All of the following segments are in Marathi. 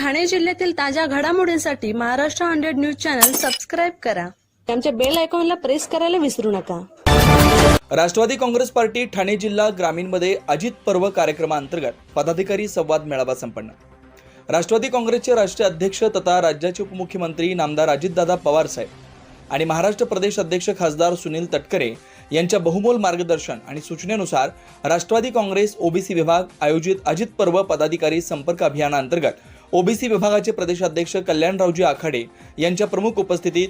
ठाणे जिल्ह्यातील ताज्या घडामोडींसाठी Maharashtra hundred news channel subscribe करा. आमच्या बेल आयकॉनला प्रेस करायला विसरू नका. राष्ट्रवादी काँग्रेस पार्टी ठाणे जिल्हा ग्रामीणमध्ये अजित पर्व कार्यक्रमाअंतर्गत पदाधिकारी संवाद मेळावा संपन्न. राष्ट्रवादी काँग्रेसचे राष्ट्रीय अध्यक्ष तथा राज्याचे उपमुख्यमंत्री नामदार अजितदादा पवार साहेब आणि महाराष्ट्र प्रदेश अध्यक्ष खासदार सुनील तटकरे यांच्या बहुमोल मार्गदर्शन आणि सूचनेनुसार राष्ट्रवादी काँग्रेस ओबीसी विभाग आयोजित अजित पर्व पदाधिकारी संपर्क अभियानाअंतर्गत ओबीसी विभागाचे प्रदेशाध्यक्ष कल्याणरावजी आखाडे यांच्या प्रमुख उपस्थितीत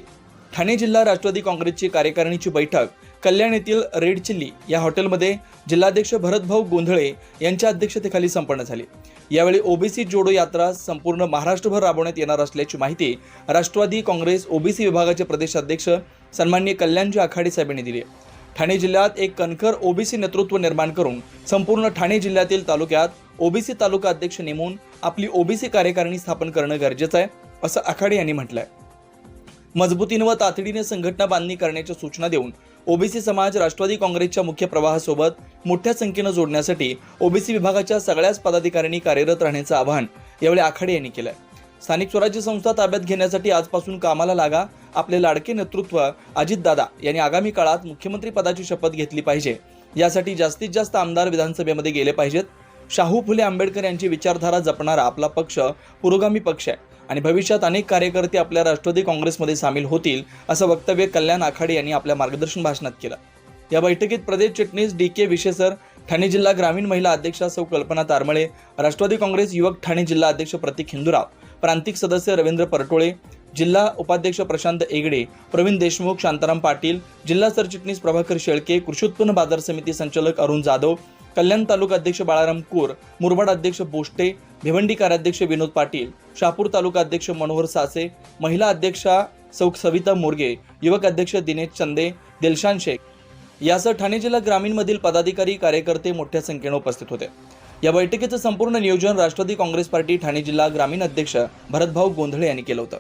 ठाणे जिल्हा राष्ट्रवादी काँग्रेसची कार्यकारिणीची बैठक कल्याण येथील रेड चिल्ली या हॉटेलमध्ये जिल्हाध्यक्ष भरतभाऊ गोंधळे यांच्या अध्यक्षतेखाली संपन्न झाली. यावेळी ओबीसी जोडो यात्रा संपूर्ण महाराष्ट्रभर राबवण्यात येणार असल्याची माहिती राष्ट्रवादी काँग्रेस ओबीसी विभागाचे प्रदेशाध्यक्ष सन्माननीय कल्याणजी आखाडे साहेबांनी दिली ठाणे जिल्ह्यात एक कणखर ओबीसी नेतृत्व निर्माण करून संपूर्ण ठाणे जिल्ह्यातील तालुक्यात ओबीसी तालुका अध्यक्ष नेमून आपली ओबीसी कार्यकारिणी स्थापन करणं गरजेचं आहे असं आखाडे यांनी म्हटलंय. मजबूतीनं व तातडीने संघटना बांधणी करण्याच्या सूचना देऊन ओबीसी समाज राष्ट्रवादी काँग्रेसच्या मुख्य प्रवाहासोबत मोठ्या संख्येनं जोडण्यासाठी ओबीसी विभागाच्या सगळ्याच पदाधिकाऱ्यांनी कार्यरत राहण्याचं आवाहन यावेळी आखाडे यांनी केलंय. स्थानिक स्वराज्य संस्था ताब्यात घेण्यासाठी आजपासून कामाला लागा. आपले लाडके नेतृत्व अजितदादा यांनी आगामी काळात मुख्यमंत्री पदाची शपथ घेतली पाहिजे. यासाठी जास्तीत जास्त आमदार विधानसभेमध्ये गेले पाहिजेत. शाहू फुले आंबेडकर यांची विचारधारा जपणारा आपला पक्ष पुरोगामी पक्ष आहे आणि भविष्यात अनेक कार्यकर्ते आपल्या राष्ट्रवादी काँग्रेसमध्ये सामील होतील असं वक्तव्य कल्याण आखाडे यांनी आपल्या मार्गदर्शन भाषणात केलं. या बैठकीत प्रदेश चिटणीस डी के विशेसर ठाणे जिल्हा ग्रामीण महिला अध्यक्षा सौ कल्पना तारमळे राष्ट्रवादी काँग्रेस युवक ठाणे जिल्हा अध्यक्ष प्रतीक हिंदुराव प्रांतिक सदस्य रवींद्र परटोळे जिल्हा उपाध्यक्ष प्रशांत एगडे प्रवीण देशमुख शांताराम पाटील जिल्हा सरचिटणीस प्रभाकर शेळके कृषी उत्पन्न बाजार समिती संचालक अरुण जाधव कल्याण तालुका अध्यक्ष बाळाराम कोर मुरबाड अध्यक्ष बोष्टे भिवंडी कार्याध्यक्ष विनोद पाटील शहापूर तालुका अध्यक्ष मनोहर सासे महिला अध्यक्षा सौ सविता मोरगे युवक अध्यक्ष दिनेश चंदे दिलशान शेख. यासह ठाणे जिल्हा ग्रामीणमधील पदाधिकारी कार्यकर्ते मोठ्या संख्येने उपस्थित होते. या बैठकीचं संपूर्ण नियोजन राष्ट्रवादी काँग्रेस पार्टी ठाणे जिल्हा ग्रामीण अध्यक्ष भरतभाऊ गोंधळे यांनी केलं होतं.